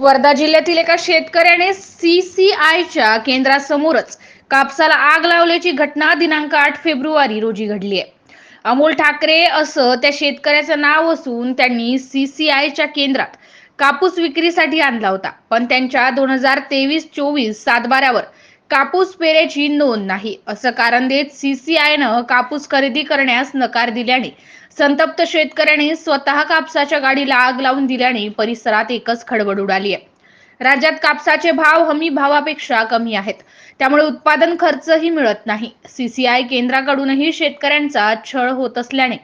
वर्धा जिल्ह्यातील एका शेतकऱ्याने सीसीआयच्या केंद्रासमोरच कापसाला आग लावल्याची घटना दिनांक आठ फेब्रुवारी रोजी घडली आहे. अमोल ठाकरे असं त्या शेतकऱ्याचं नाव असून त्यांनी सीसीआयच्या केंद्रात कापूस विक्रीसाठी आणला होता. पण त्यांच्या दोन हजार तेवीस चोवीस सातबाऱ्यावर कापूस पेरेची नोंद नाही. असं कारण देत सीसीआयनं कापूस खरेदी करण्यास नकार दिल्याने संतप्त शेतकऱ्यांनी स्वतः कापसाच्या गाडीला आग लावून दिल्याने परिसरात एकच खडबड उडाली आहे. राज्यात कापसाचे भाव हमी भावापेक्षा कमी आहेत. त्यामुळे उत्पादन खर्चही मिळत नाही. सीसीआय केंद्राकडूनही शेतकऱ्यांचा छळ होत असल्याने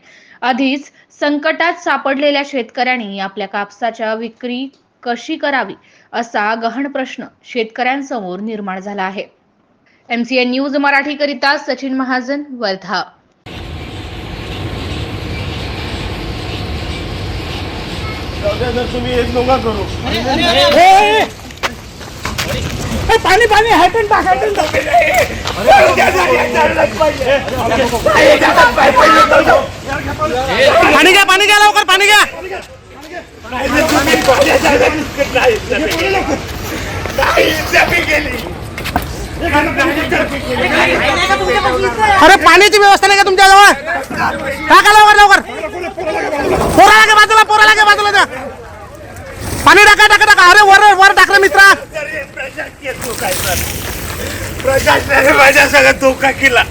आधीच संकटात सापडलेल्या शेतकऱ्यांनी आपल्या कापसाच्या विक्री कशी करावी असा गहन प्रश्न शेतकऱ्यांसमोर निर्माण झाला आहे. एमसीएन न्यूज मराठीकरिता सचिन महाजन वर्धा. तुम्ही एक करू. पाणी पाणी हॅटन टाक हॅटन पाणी घ्या पाणी घ्या लवकर पाणी घ्या. अरे पाण्याची व्यवस्था नाही का तुमच्या जवळ टाका लवकर लवकर. पोरा लागे बाजूला पोरा लागे बाजूला द्या पाणी टाका टाका टाका. अरे वर वर टाकलं मित्रा. प्रशासनाने माझ्या काय धोका केला.